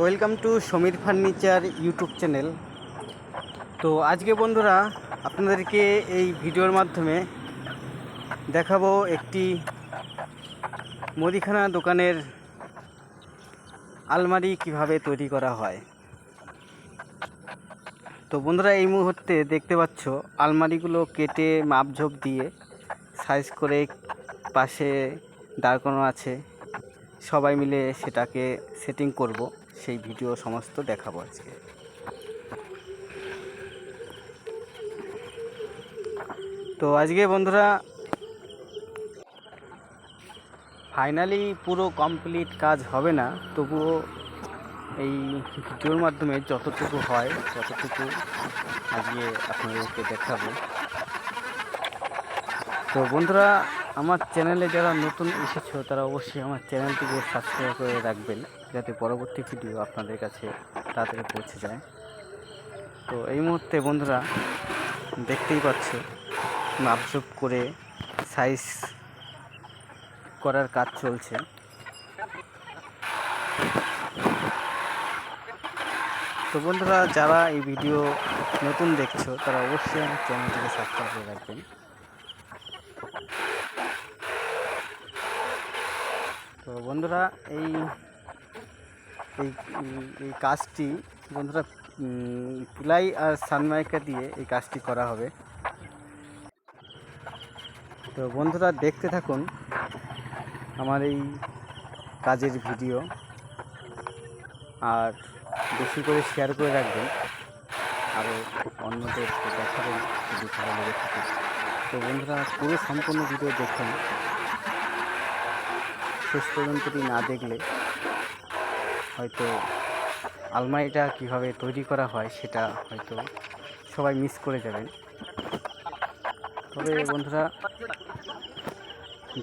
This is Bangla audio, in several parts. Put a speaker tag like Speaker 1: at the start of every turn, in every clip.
Speaker 1: Welcome to Samir furniture YouTube channel. তো আজকে বন্ধুরা আপনাদেরকে এই ভিডিওর মাধ্যমে দেখাবো একটি মুদিখানা দোকানের আলমারি কীভাবে তৈরি করা হয়। তো বন্ধুরা এই মুহূর্তে দেখতে পাচ্ছ আলমারিগুলো কেটে মাপঝোপ দিয়ে সাইজ করে পাশে দাঁড় করানো আছে। সবাই মিলে সেটাকে সেটিং করব। সেই ভিডিও সমস্ত দেখাবো আজকে। তো আজকে বন্ধুরা ফাইনালি পুরো কমপ্লিট কাজ হবে না, তবুও এই ভিডিওর মাধ্যমে যতটুকু হয়, ততটুকু আজকে আপনাদেরকে দেখাবো। তো বন্ধুরা আমার চ্যানেলে যারা নতুন এসেছ, তারা অবশ্যই আমার চ্যানেলটিকে সাবস্ক্রাইব করে রাখবেন, যাতে পরবর্তী ভিডিও আপনাদের কাছে তাড়াতাড়ি পৌঁছে যায়। তো এই মুহূর্তে বন্ধুরা, দেখতেই পাচ্ছ মাপজোপ করে সাইজ করার কাজ চলছে। তো বন্ধুরা, যারা এই ভিডিও নতুন দেখছ, তারা অবশ্যই আমার চ্যানেলটিকে সাবস্ক্রাইব করে রাখবেন। তো বন্ধুরা, এই এই এই কাজটি বন্ধুরা প্লাই আর সানমাইকা দিয়ে এই কাজটি করা হবে। তো বন্ধুরা, দেখতে থাকুন আমার এই কাজের ভিডিও, আর বেশি করে শেয়ার করে রাখবেন আরও অন্যদের দেখাবেন, যদি ভালো লেগে থাকে। তো বন্ধুরা, পুরো সম্পূর্ণ ভিডিও দেখুন। শেষ পর্যন্তটি না দেখলে, হয়তো আলমারিটা কীভাবে তৈরি করা হয় সেটা হয়তো সবাই মিস করে যাবেন। তবে বন্ধুরা,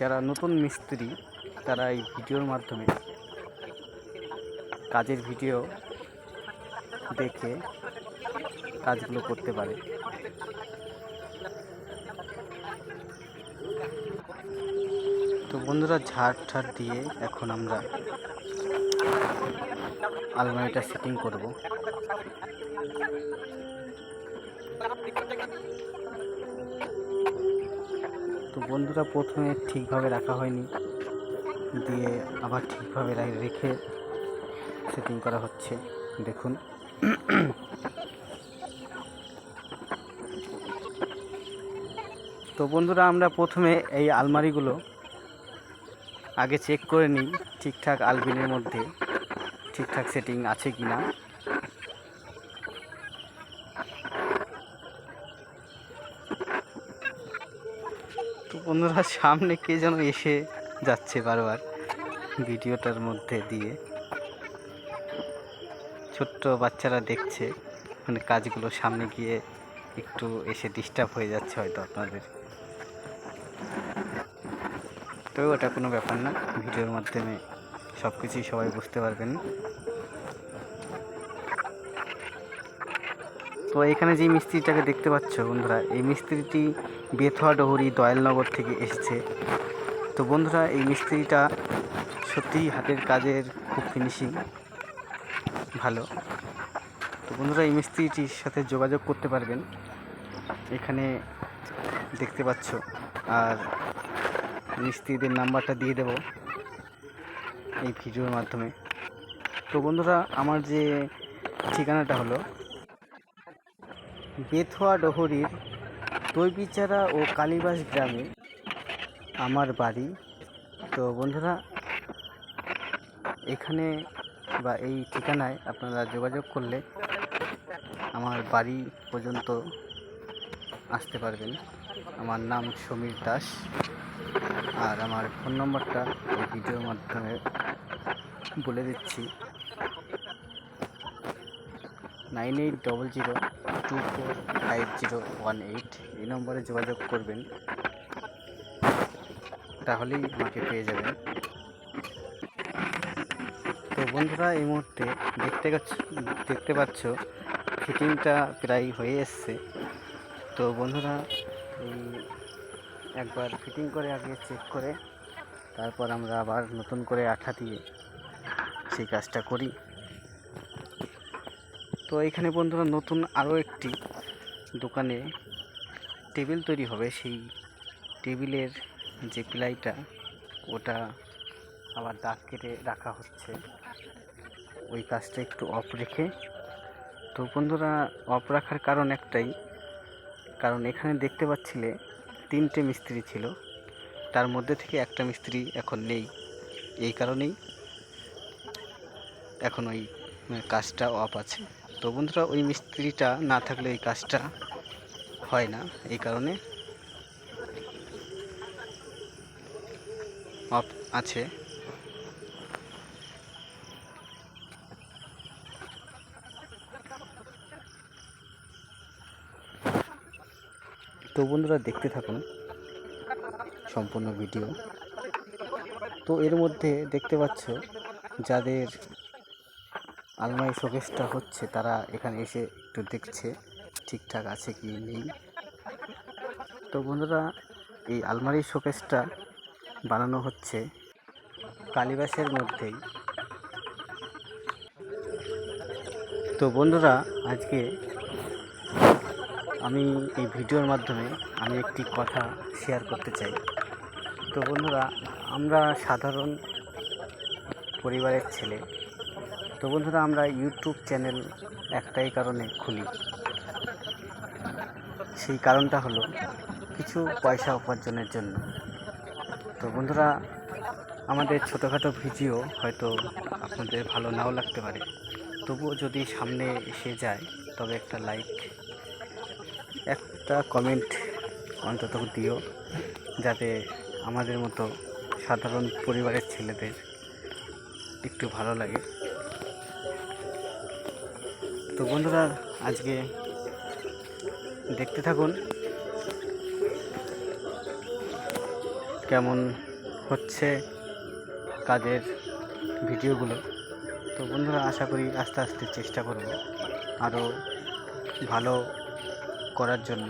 Speaker 1: যারা নতুন মিস্ত্রি, তারা এই ভিডিওর মাধ্যমে কাজের ভিডিও দেখে কাজগুলো করতে পারে। তো বন্ধুরা, ঝাড় ঠাড় দিয়ে এখন আমরা আলমারিটা সেটিং করব। তো বন্ধুরা, প্রথমে ঠিকভাবে রাখা হয়নি। দিয়ে আবার ঠিকভাবে রেখে সেটিং করা হচ্ছে। দেখুন। তো বন্ধুরা, আমরা প্রথমে এই আলমারিগুলো আগে চেক করে নিই, ঠিকঠাক আলবিনের মধ্যে ঠিকঠাক সেটিং আছে কি না তো বন্ধুরা, সামনে কে যেন এসে যাচ্ছে বারবার ভিডিওটার মধ্যে দিয়ে। ছোট্ট বাচ্চারা দেখছে মানে কাজগুলো সামনে গিয়ে একটু এসে ডিস্টার্ব হয়ে যাচ্ছে হয়তো আপনাদের। তবে ওটা কোনো ব্যাপার না। ভিডিওর মাধ্যমে সব কিছুই সবাই বুঝতে পারবেন। তো এখানে যে মিস্ত্রিটাকে দেখতে পাচ্ছ বন্ধুরা, এই মিস্ত্রিটি বেথুয়া ডহরি দয়ালনগর থেকে এসেছে। তো বন্ধুরা, এই মিস্ত্রিটা সত্যিই হাতের কাজের খুব ফিনিশিং ভালো। তো বন্ধুরা, এই মিস্ত্রিটির সাথে যোগাযোগ করতে পারবেন। এখানে দেখতে পাচ্ছ, আর মিস্ত্রিদের নাম্বারটা দিয়ে দেব এই ভিডিওর মাধ্যমে। তো বন্ধুরা, আমার যে ঠিকানাটা হলো বেথুয়া ডহরির দইবিচারা ও কালীবাস গ্রামে আমার বাড়ি। তো বন্ধুরা, এখানে বা এই ঠিকানায় আপনারা যোগাযোগ করলে আমার বাড়ি পর্যন্ত আসতে পারবেন। আমার নাম সমীর দাস। আর আমার ফোন নম্বরটা এই ভিডিওর মাধ্যমে বলে দিচ্ছি। Nine eight double zero two four five zero one eight. এই নম্বরে যোগাযোগ করবেন। তাহলেই আমাকে পেয়ে যাবেন। তো বন্ধুরা, এই মুহূর্তে দেখতে দেখতে পাচ্ছ ফিটিংটা প্রায় হয়ে এসছে। তো বন্ধুরা, এই একবার ফিটিং করে আগে চেক করে, তারপর আমরা আবার নতুন করে আঠা দিয়ে সেই কাজটা করি। তো এখানে বন্ধুরা নতুন আরও একটি দোকানে টেবিল তৈরি হবে। সেই টেবিলের যে প্লাইটা, ওটা আবার দাগ কেটে রাখা হচ্ছে। ওই কাজটা একটু অফ রেখে। তো বন্ধুরা অফ রাখার কারণ একটাই, কারণ এখানে দেখতে পাচ্ছিলে তিনটে মিস্ত্রি ছিল। তার মধ্যে থেকে একটা মিস্ত্রি এখন নেই। এই কারণেই এখন ওই মানে কাজটা অফ আছে। তো বন্ধুরা, ওই মিস্ত্রিটা না থাকলে এই কাজটা হয় না। এই কারণে অফ আছে। তো বন্ধুরা দেখতে থাকুন সম্পূর্ণ ভিডিও। তো এর মধ্যে দেখতে পাচ্ছ যাদের আলমারি শোকেসটা হচ্ছে, তারা এখানে এসে একটু দেখছে ঠিকঠাক আছে কি নেই। তো বন্ধুরা, এই আলমারি শোকেসটা বানানো হচ্ছে কালিবাসের মধ্যেই। তো বন্ধুরা, আজকে আমি এই ভিডিওর মাধ্যমে আমি একটি কথা শেয়ার করতে চাই। তো বন্ধুরা, আমরা সাধারণ পরিবারের ছেলে। তো বন্ধুরা, আমরা ইউটিউব চ্যানেল একটাই কারণে খুলি। সেই কারণটা হলো কিছু পয়সা উপার্জনের জন্য। তো বন্ধুরা, আমাদের ছোটোখাটো ভিডিও হয়তো আপনাদের ভালো নাও লাগতে পারে। তবুও যদি সামনে এসে যায়, তবে একটা লাইক একটা কমেন্ট অন্তত দিও, যাতে আমাদের মতো সাধারণ পরিবারের ছেলেদের একটু ভালো লাগে। তো বন্ধুরা, আজকে দেখতে থাকুন কেমন হচ্ছে কাজের ভিডিওগুলো। তো বন্ধুরা, আশা করি আস্তে আস্তে চেষ্টা করব আরও ভালো করার জন্য।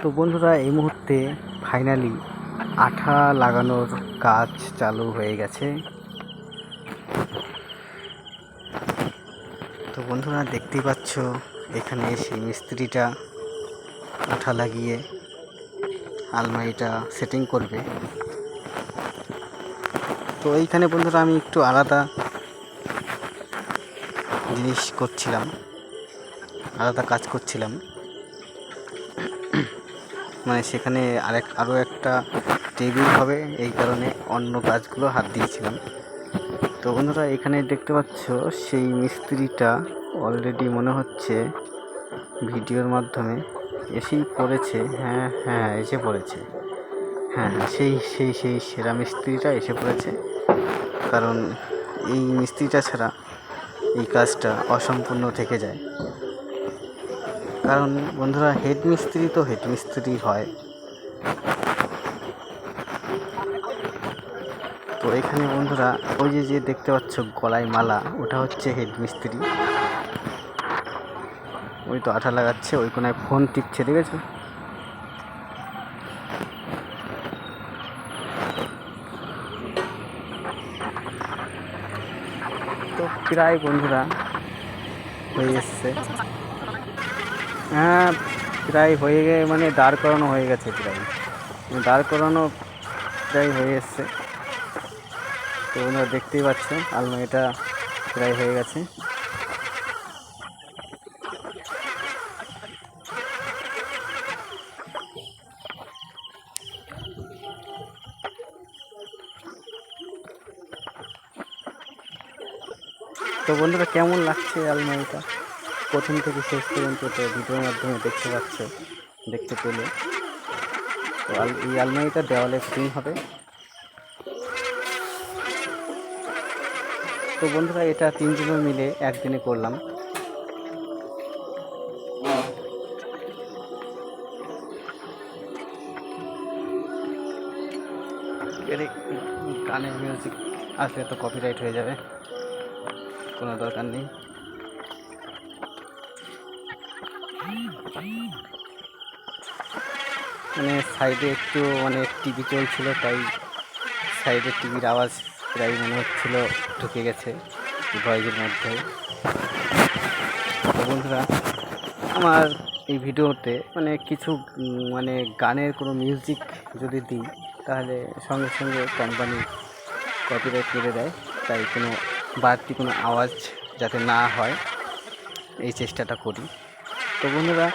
Speaker 1: তো বন্ধুরা, এই মুহূর্তে ফাইনালি আঠা লাগানোর কাজ চালু হয়ে গেছে। তো বন্ধুরা, দেখতেই পাচ্ছ, এখানে সেই মিস্ত্রিটা আঠা লাগিয়ে আলমারিটা সেটিং করবে। তো এইখানে বন্ধুরা আমি একটু আলাদা জিনিস করছিলাম, আলাদা কাজ করছিলাম। মানে সেখানে আরেক আরও একটা টেবিল হবে, এই কারণে অন্য কাজগুলো হাত দিয়েছিলাম। তো বন্ধুরা এখানে দেখতে পাচ্ছ, সেই মিস্ত্রিটা অলরেডি মনে হচ্ছে ভিডিওর মাধ্যমে এসেই পড়েছে হ্যাঁ হ্যাঁ এসে পড়েছে। হ্যাঁ সেই সেই সেই সেরা মিস্ত্রিটা এসে পড়েছে। কারণ এই মিস্ত্রিটা ছাড়া এই কাজটা অসম্পূর্ণ থেকে যায়। কারণ বন্ধুরা হেড মিস্ত্রি তো হেড মিস্ত্রি হয়। তো এখানে বন্ধুরা, ওই যে যে দেখতে পাচ্ছ গলায় মালা, ওটা হচ্ছে হেড মিস্ত্রি। ওই তো আঠা লাগাচ্ছে, ওই কোনায় ফোন টিপছে দেখেছ তো প্রায় বন্ধুরা হয়ে এসছে হ্যাঁ প্রায় হয়ে গে মানে দাঁড় করানো হয়ে গেছে প্রায়। দাঁড় করানো প্রায় হয়ে এসছে তো বন্ধুরা দেখতেই পাচ্ছ, আলমারিটা প্রায় হয়ে গেছে। তো বন্ধুরা, কেমন লাগছে আলমারিটা? প্রথম থেকে শেষ পর্যন্ত তো ভিডিওর মাধ্যমে দেখতে পাচ্ছ, দেখতে পেলে। তো এই আলমারিটা দেওয়ালে ফিটিং হবে। তো বন্ধুরা, এটা তিনজনে মিলে একদিনে করলাম। গানের মিউজিক আসলে তো কপিরাইট হয়ে যাবে। কোনো দরকার নেই। মানে সাইডে একটু মানে টিভি চলছিল, তাই সাইডে টিভির আওয়াজ প্রায় মনে হচ্ছিল ঢুকে গেছে ভয়েসের মধ্যে। বন্ধুরা, আমার এই ভিডিওতে মানে কিছু মানে গানের কোনো মিউজিক যদি দিই, তাহলে সঙ্গে সঙ্গে কোম্পানি কপিরাইট করে দেয়, তাই কোনো বাড়তি কোনো আওয়াজ যাতে না হয়, এই চেষ্টাটা করি। তো বন্ধুরা,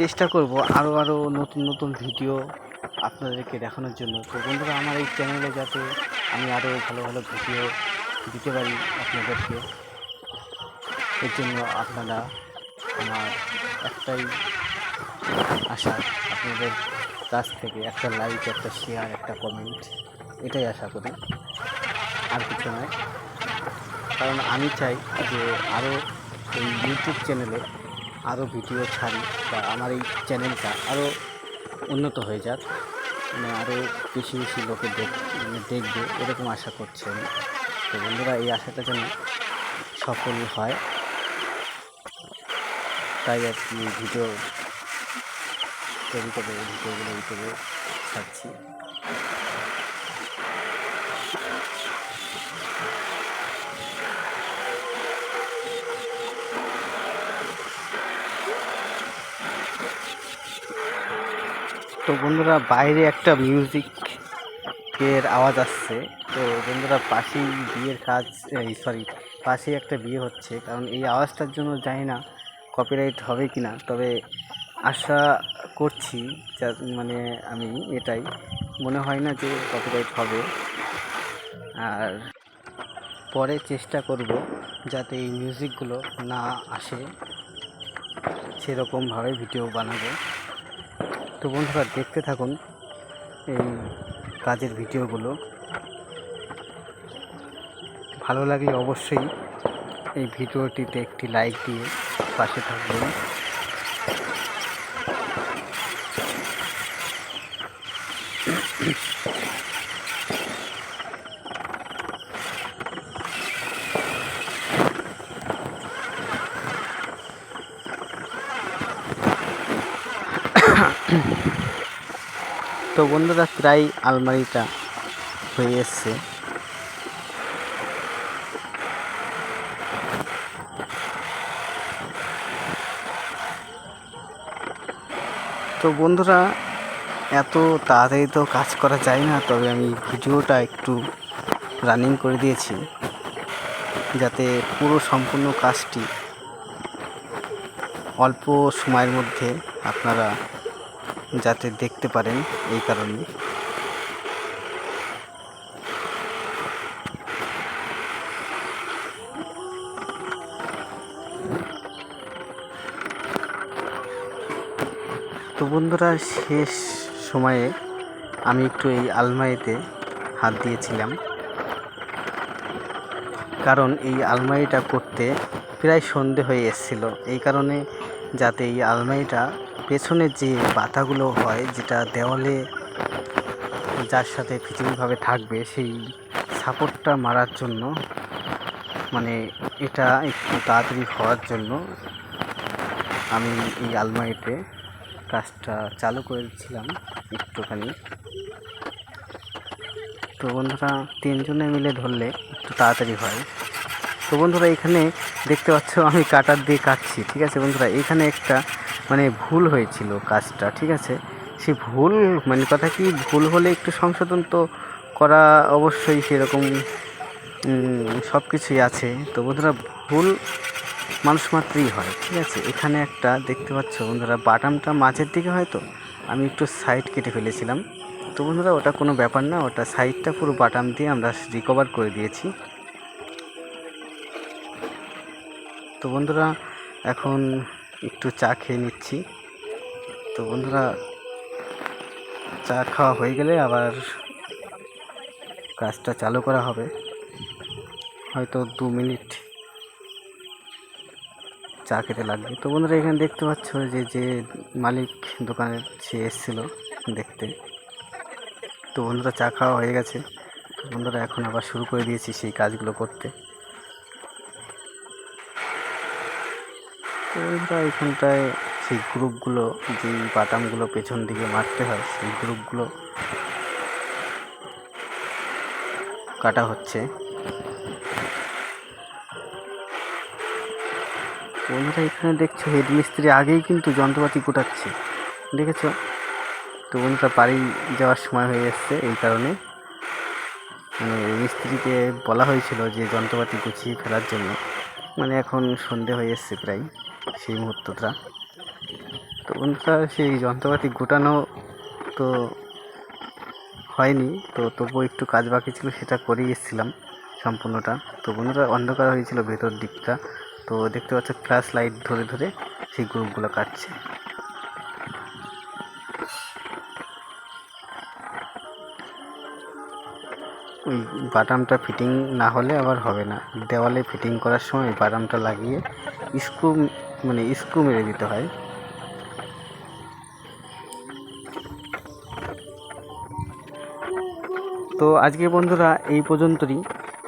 Speaker 1: চেষ্টা করব আরও আরও নতুন নতুন ভিডিও আপনাদেরকে দেখানোর জন্য। তো বন্ধুরা, আমার এই চ্যানেলে যাতে আমি আরও ভালো ভালো ভিডিও দিতে পারি আপনাদেরকে, এর জন্য আপনারা আমার একটাই আশা, আপনাদের কাছ থেকে একটা লাইক একটা শেয়ার একটা কমেন্ট এটাই আশা করি। আর কিছু নয়। কারণ আমি চাই যে আরও এই ইউটিউব চ্যানেলে আরও ভিডিও ছাড়ি বা আমার এই চ্যানেলটা আরও উন্নত হয়ে যাক। মানে আরও বেশি বেশি লোকে দেখ মানে দেখবে, এরকম আশা করছি আমি। তো বন্ধুরা, এই আশাটা যেন সফল হয়। তাই আর কি ভিডিও তৈরি করে ভিডিওগুলো ইউটিউবে ছাড়ছি। তো বন্ধুরা, বাইরে একটা মিউজিক এর আওয়াজ আসছে। তো বন্ধুরা, পাশেই বিয়ের কাজ, এই সরি পাশেই একটা বিয়ে হচ্ছে। কারণ এই আওয়াজটার জন্য জানি না কপিরাইট হবে কি না তবে আশা করছি যা মানে আমি এটাই। মনে হয় না যে কপিরাইট হবে। আর পরে চেষ্টা করব যাতে এই মিউজিকগুলো না আসে। সেরকমভাবে ভিডিও বানাবো। তো বন্ধুরা দেখতে থাকুন এই কাজের ভিডিওগুলো। ভালো লাগলে অবশ্যই এই ভিডিওটিতে একটি লাইক দিয়ে পাশে থাকবেন। তো বন্ধুরা, প্রায় আলমারিটা হয়ে এসছে। তো বন্ধুরা, এত তাড়াতাড়ি তো কাজ করা যায় না, তবে আমি ভিডিওটা একটু রানিং করে দিয়েছি, যাতে পুরো সম্পূর্ণ কাজটি অল্প সময়ের মধ্যে আপনারা যাতে দেখতে পারেন এই কারণে। তো বন্ধুরা, শেষ সময়ে আমি একটু এই আলমারিতে হাত দিয়েছিলাম। কারণ এই আলমারিটা করতে প্রায় সন্ধে হয়ে এসেছিল। এই কারণে যাতে এই আলমারিটা পেছনে যে বাতাগুলো হয়, যেটা দেওয়ালে যার সাথে পৃথিবীভাবে থাকবে, সেই সাপোর্টটা মারার জন্য মানে এটা একটু তাড়াতাড়ি হওয়ার জন্য আমি এই আলমারিতে কাজটা চালু করেছিলাম একটুখানি। তো বন্ধুরা, তিনজনে মিলে ধরলে একটু তাড়াতাড়ি হয়। তো বন্ধুরা, এখানে দেখতে পাচ্ছ আমি কাটার দিয়ে কাটছি, ঠিক আছে? বন্ধুরা, এখানে একটা মানে ভুল হয়েছিল কাজটা, ঠিক আছে? সে ভুল মানে কথা কি, ভুল হলে একটু সংশোধন তো করা অবশ্যই সেরকম সব কিছুই আছে। তো বন্ধুরা, ভুল মানুষ মাত্রই হয়, ঠিক আছে? এখানে একটা, দেখতে পাচ্ছ বন্ধুরা, বাটামটা মাঝের দিকে হয়তো? আমি একটু সাইড কেটে ফেলেছিলাম। তো বন্ধুরা, ওটা কোনো ব্যাপার না, ওটা সাইডটা পুরো বাটাম দিয়ে আমরা রিকভার করে দিয়েছি। তো বন্ধুরা, এখন একটু চা খেয়ে নিচ্ছি। তো বন্ধুরা, চা খাওয়া হয়ে গেলে আবার কাজটা চালু করা হবে। হয়তো দু মিনিট চা খেতে লাগবে। তো বন্ধুরা, এখানে দেখতে পাচ্ছ যে যে মালিক দোকানের সে এসেছিল দেখতে। তো বন্ধুরা, চা খাওয়া হয়ে গেছে। বন্ধুরা, এখন আবার শুরু করে দিয়েছি সেই কাজগুলো করতে। তো এখানটায় সেই গ্রুপগুলো, যেই বাটামগুলো পেছন দিকে মারতে হয়, সেই গ্রুপগুলো কাটা হচ্ছে। বন্ধুরা, এখানে দেখছ হেড মিস্ত্রি আগেই কিন্তু যন্ত্রপাতি গোটাচ্ছে দেখেছ? তো বন্ধুরা, বাড়ি যাওয়ার সময় হয়ে এসছে এই কারণে। মানে মিস্ত্রিকে বলা হয়েছিল যে, যন্ত্রপাতি গুছিয়ে ফেলার জন্য। মানে এখন সন্ধে হয়ে এসছে প্রায়। সেই মুহূর্তটা। তো বন্ধুরা, সেই যন্ত্রপাতি গোটানো তো হয়নি, তো তবুও একটু কাজ বাকি ছিল, সেটা করেই এসেছিলাম সম্পূর্ণটা। তো বন্ধুরা, অন্ধকার হয়েছিল ভেতর দিকটা। তো দেখতে পাচ্ছ, ফ্ল্যাশ লাইট ধরে ধরে সেই গ্রুপগুলো কাটছে। ওই বাটামটা ফিটিং না হলে আবার হবে না। দেওয়ালে ফিটিং করার সময় বাটামটা লাগিয়ে স্ক্রু মানে স্ক্রু মেরে দিতে হয়। তো আজকে বন্ধুরা এই পর্যন্তই।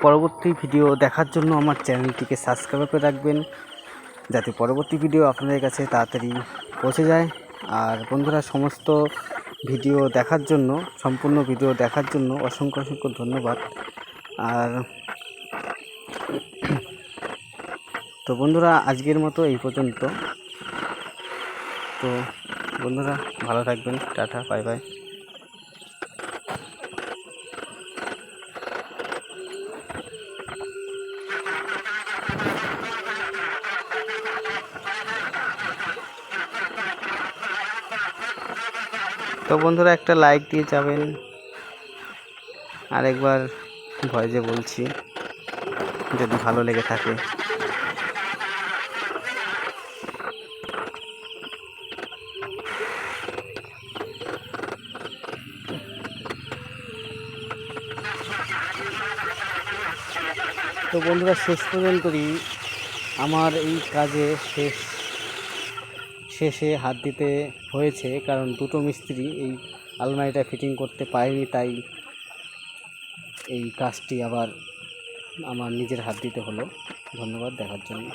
Speaker 1: পরবর্তী ভিডিও দেখার জন্য আমার চ্যানেলটিকে সাবস্ক্রাইব করে রাখবেন, যাতে পরবর্তী ভিডিও আপনাদের কাছে তাড়াতাড়ি পৌঁছে যায়। আর বন্ধুরা, সমস্ত ভিডিও দেখার জন্য, সম্পূর্ণ ভিডিও দেখার জন্য অসংখ্য অসংখ্য ধন্যবাদ। আর তো বন্ধুরা, আজকের মতো এই পর্যন্ত। তো বন্ধুরা, ভালো থাকবেন। Tata, bye bye. তো বন্ধুরা, একটা লাইক দিয়ে যাবেন। আরেকবার ভয়েসে বলছি, যদি ভালো লেগে থাকে। তো বন্ধুরা, শেষ পর্যন্তই আমার এই কাজে শেষ, শেষে হাত দিতে হয়েছে, কারণ দুটো মিস্ত্রি এই আলমারিটা ফিটিং করতে পারেনি, তাই এই কাজটি আবার আমার নিজের হাত দিতে হলো। ধন্যবাদ, দেখার জন্য।